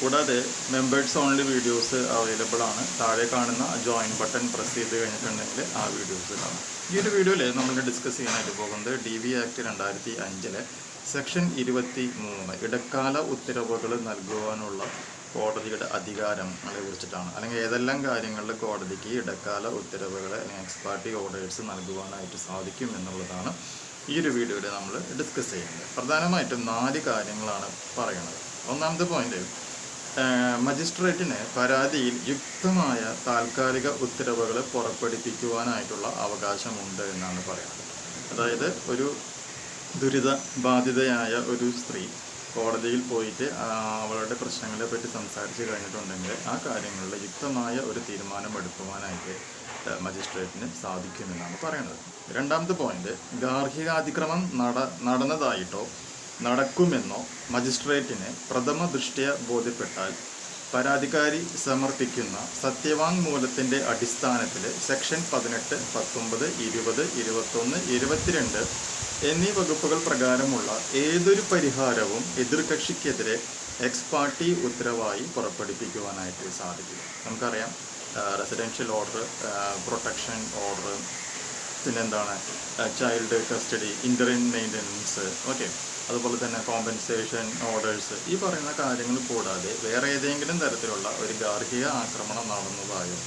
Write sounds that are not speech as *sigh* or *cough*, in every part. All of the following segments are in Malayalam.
കൂടാതെ മെമ്പേഴ്സ് ഓൺലി വീഡിയോസ് അവൈലബിൾ ആണ്. താഴെ കാണുന്ന ജോയിൻ ബട്ടൺ പ്രസ് ചെയ്ത് കഴിഞ്ഞിട്ടുണ്ടെങ്കിൽ ആ വീഡിയോസ് കാണാം. ഈ ഒരു വീഡിയോയിൽ നമ്മൾ ഡിസ്കസ് ചെയ്യാനായിട്ട് പോകുന്നത് ഡി വി ആക്ട് രണ്ടായിരത്തി അഞ്ചിലെ സെക്ഷൻ ഇരുപത്തി മൂന്ന് ഇടക്കാല ഉത്തരവുകൾ നൽകുവാനുള്ള കോടതിയുടെ അധികാരങ്ങളെ കുറിച്ചിട്ടാണ്. അല്ലെങ്കിൽ ഏതെല്ലാം കാര്യങ്ങളിൽ കോടതിക്ക് ഇടക്കാല ഉത്തരവുകൾ അല്ലെങ്കിൽ എക്സ്പാർട്ടി ഓർഡേഴ്സ് നൽകുവാനായിട്ട് സാധിക്കും എന്നുള്ളതാണ് ഈ ഒരു വീഡിയോയിൽ നമ്മൾ ഡിസ്കസ് ചെയ്യുന്നത്. പ്രധാനമായിട്ടും നാല് കാര്യങ്ങളാണ് പറയുന്നത്. ഒന്നാമത്തെ പോയിന്റ് മജിസ്ട്രേറ്റിന് പരാതിയിൽ യുക്തമായ താൽക്കാലിക ഉത്തരവുകൾ പുറപ്പെടുപ്പിക്കുവാനായിട്ടുള്ള അവകാശമുണ്ട് എന്നാണ് പറയുന്നത്. അതായത് ഒരു ദുരിത ബാധിതയായ ഒരു സ്ത്രീ കോടതിയിൽ പോയിട്ട് അവളുടെ പ്രശ്നങ്ങളെ പറ്റി സംസാരിച്ച് കഴിഞ്ഞിട്ടുണ്ടെങ്കിൽ ആ കാര്യങ്ങളിൽ യുക്തമായ ഒരു തീരുമാനം എടുക്കുവാനായിട്ട് മജിസ്ട്രേറ്റിന് സാധിക്കുമെന്നാണ് പറയുന്നത്. രണ്ടാമത്തെ പോയിന്റ് ഗാർഹികാതിക്രമം നട നടന്നതായിട്ടോ നടക്കുമെന്നോ മജിസ്ട്രേറ്റിന് പ്രഥമ ദൃഷ്ടിയ ബോധ്യപ്പെട്ടാൽ പരാതിക്കാരി സമർപ്പിക്കുന്ന സത്യവാങ്മൂലത്തിന്റെ അടിസ്ഥാനത്തിൽ സെക്ഷൻ പതിനെട്ട് പത്തൊമ്പത് ഇരുപത് ഇരുപത്തൊന്ന് ഇരുപത്തിരണ്ട് എന്നീ വകുപ്പുകൾ പ്രകാരമുള്ള ഏതൊരു പരിഹാരവും എതിർകക്ഷിക്കെതിരെ എക്സ് പാർട്ടി ഉത്തരവായി പുറപ്പെടുപ്പിക്കുവാനായിട്ട് സാധിക്കും. നമുക്കറിയാം റെസിഡൻഷ്യൽ ഓർഡർ പ്രൊട്ടക്ഷൻ ഓർഡർ പിന്നെന്താണ് child custody inter maintenance okay അതുപോലെ തന്നെ കോമ്പൻസേഷൻ ഓർഡേഴ്സ് ഈ പറയുന്ന കാര്യങ്ങൾ കൂടാതെ വേറെ ഏതെങ്കിലും തരത്തിലുള്ള ഒരു ഗാർഹിക ആക്രമണം നടന്നതായോ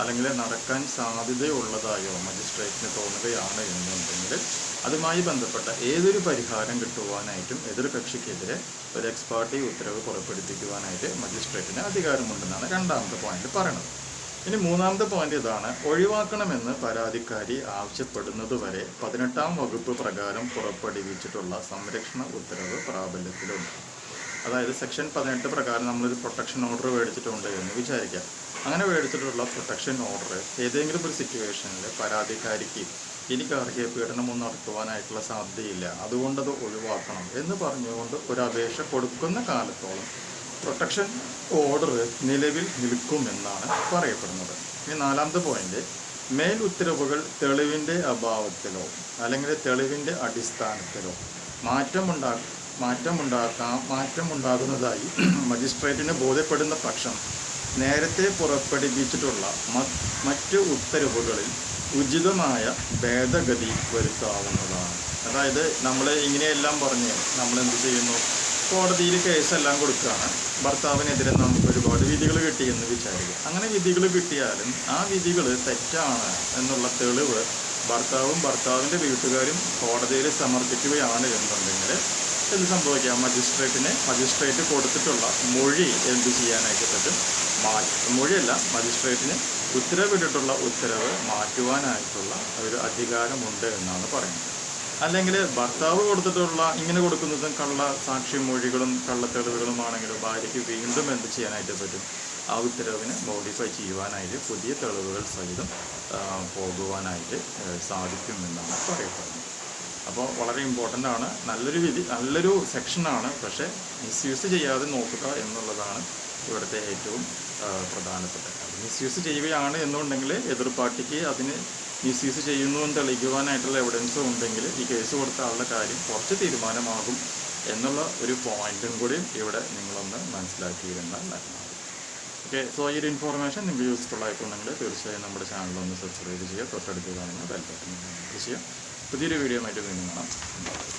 അല്ലെങ്കിൽ നടക്കാൻ സാധ്യതയുള്ളതായോ മജിസ്ട്രേറ്റിന് തോന്നുകയാണ് എന്നുണ്ടെങ്കിൽ അതുമായി ബന്ധപ്പെട്ട ഏതൊരു പരിഹാരം കിട്ടുവാനായിട്ടും എതിർകക്ഷിക്കെതിരെ ഒരു എക്സ്പാർട്ടി ഉത്തരവ് പുറപ്പെടുപ്പിക്കുവാനായിട്ട് മജിസ്ട്രേറ്റിന് അധികാരമുണ്ടെന്നാണ് രണ്ടാമത്തെ പോയിന്റ് പറയുന്നത്. ഇനി മൂന്നാമത്തെ പോയിന്റ് ഇതാണ്. ഒഴിവാക്കണമെന്ന് പരാതിക്കാരി ആവശ്യപ്പെടുന്നത് വരെ പതിനെട്ടാം വകുപ്പ് പ്രകാരം പുറപ്പെടുവിച്ചിട്ടുള്ള സംരക്ഷണ ഉത്തരവ് പ്രാബല്യത്തിലുണ്ട്. അതായത് സെക്ഷൻ പതിനെട്ട് പ്രകാരം നമ്മളൊരു പ്രൊട്ടക്ഷൻ ഓർഡർ മേടിച്ചിട്ടുണ്ട് എന്ന് വിചാരിക്കാം. അങ്ങനെ മേടിച്ചിട്ടുള്ള പ്രൊട്ടക്ഷൻ ഓർഡർ ഏതെങ്കിലും ഒരു സിറ്റുവേഷനിൽ പരാതിക്കാരിക്ക് ഇനി ഗാർഹിക പീഡനമൊന്നും നടത്തുവാനായിട്ടുള്ള സാധ്യതയില്ല. അതുകൊണ്ടത് ഒഴിവാക്കണം എന്ന് പറഞ്ഞുകൊണ്ട് ഒരു അപേക്ഷ കൊടുക്കുന്ന കാലത്തോളം പ്രൊട്ടക്ഷൻ ഓർഡർ നിലവിൽ നിൽക്കുമെന്നാണ് പറയപ്പെടുന്നത്. ഈ നാലാമത്തെ പോയിന്റ് മേൽ ഉത്തരവുകൾ തെളിവിന്റെ അഭാവത്തിലോ അല്ലെങ്കിൽ തെളിവിന്റെ അടിസ്ഥാനത്തിലോ മാറ്റമുണ്ടാ മാറ്റമുണ്ടാക്കാം മാറ്റമുണ്ടാകുന്നതായി *clears throat* മജിസ്ട്രേറ്റിന് ബോധ്യപ്പെടുന്ന പക്ഷം നേരത്തെ പുറപ്പെടുവിച്ചിട്ടുള്ള മറ്റ് ഉത്തരവുകളിൽ ഉചിതമായ ഭേദഗതി വരുത്താവുന്നതാണ്. അതായത് നമ്മൾ ഇങ്ങനെയെല്ലാം പറഞ്ഞ് നമ്മൾ എന്ത് ചെയ്യുന്നു? കോടതിയിൽ കേസെല്ലാം കൊടുക്കുകയാണ്. ഭർത്താവിനെതിരെ നമുക്ക് ഒരുപാട് വിധികൾ കിട്ടിയെന്ന് വിചാരിക്കുക. അങ്ങനെ വിധികൾ കിട്ടിയാലും ആ വിധികൾ തെറ്റാണ് എന്നുള്ള തെളിവ് ഭർത്താവും ഭർത്താവിന്റെ വീട്ടുകാരും കോടതിയിൽ സമർപ്പിക്കുകയാണ് എന്നുണ്ടെങ്കിൽ എന്ത് സംഭവിക്കാം? മജിസ്ട്രേറ്റിനെ മജിസ്ട്രേറ്റ് കൊടുത്തിട്ടുള്ള മൊഴി എന്ത് ചെയ്യാനായിട്ട് പറ്റും? മാറ്റി മൊഴിയല്ല മജിസ്ട്രേറ്റിന് ഉത്തരവിട്ടിട്ടുള്ള ഉത്തരവ് മാറ്റുവാനായിട്ടുള്ള ഒരു അധികാരമുണ്ട് എന്നാണ് പറയുന്നത്. അല്ലെങ്കിൽ ഭർത്താവ് കൊടുത്തിട്ടുള്ള ഇങ്ങനെ കൊടുക്കുന്നതും കള്ള സാക്ഷി മൊഴികളും കള്ള തെളിവുകളുമാണെങ്കിൽ ഭാര്യയ്ക്ക് വീണ്ടും എന്ത് ചെയ്യാനായിട്ട് പറ്റും? ആ ഉത്തരവിനെ മോഡിഫൈ ചെയ്യുവാനായിട്ട് പുതിയ തെളിവുകൾ സഹിതം പോകുവാനായിട്ട് സാധിക്കുമെന്നാണ് പറയപ്പെടുന്നത്. അപ്പോൾ വളരെ ഇമ്പോർട്ടന്റ് ആണ്. നല്ലൊരു വിധി നല്ലൊരു സെക്ഷനാണ് പക്ഷേ മിസ്യൂസ് ചെയ്യാതെ നോക്കുക എന്നുള്ളതാണ് ഇവിടുത്തെ ഏറ്റവും പ്രധാനപ്പെട്ട കാര്യം. മിസ്യൂസ് ചെയ്യുകയാണ് എന്നുണ്ടെങ്കിൽ എതിർ പാർട്ടിക്ക് അതിന് മിസ്യൂസ് ചെയ്യുന്നു എന്ന് തെളിയിക്കുവാനായിട്ടുള്ള എവിഡൻസ് ഉണ്ടെങ്കിൽ ഈ കേസ് കൊടുത്ത ആളുടെ കാര്യം കുറച്ച് തീരുമാനമാകും എന്നുള്ള ഒരു പോയിന്റും കൂടി ഇവിടെ നിങ്ങളൊന്ന് മനസ്സിലാക്കിയിരുന്നാൽ നല്ലതാണ് ഓക്കെ സോ ഈ ഒരു ഇൻഫോർമേഷൻ നിങ്ങൾക്ക് യൂസ്ഫുൾ ആയിട്ടുണ്ടെങ്കിൽ തീർച്ചയായും നമ്മുടെ ചാനൽ ഒന്ന് സബ്സ്ക്രൈബ് ചെയ്യുക തൊട്ടടുത്ത് കാണുന്ന ബെൽ ബട്ടൺ ചെയ്യുക. പുതിയൊരു വീഡിയോ ആയിട്ട് വീണ്ടും കാണാം.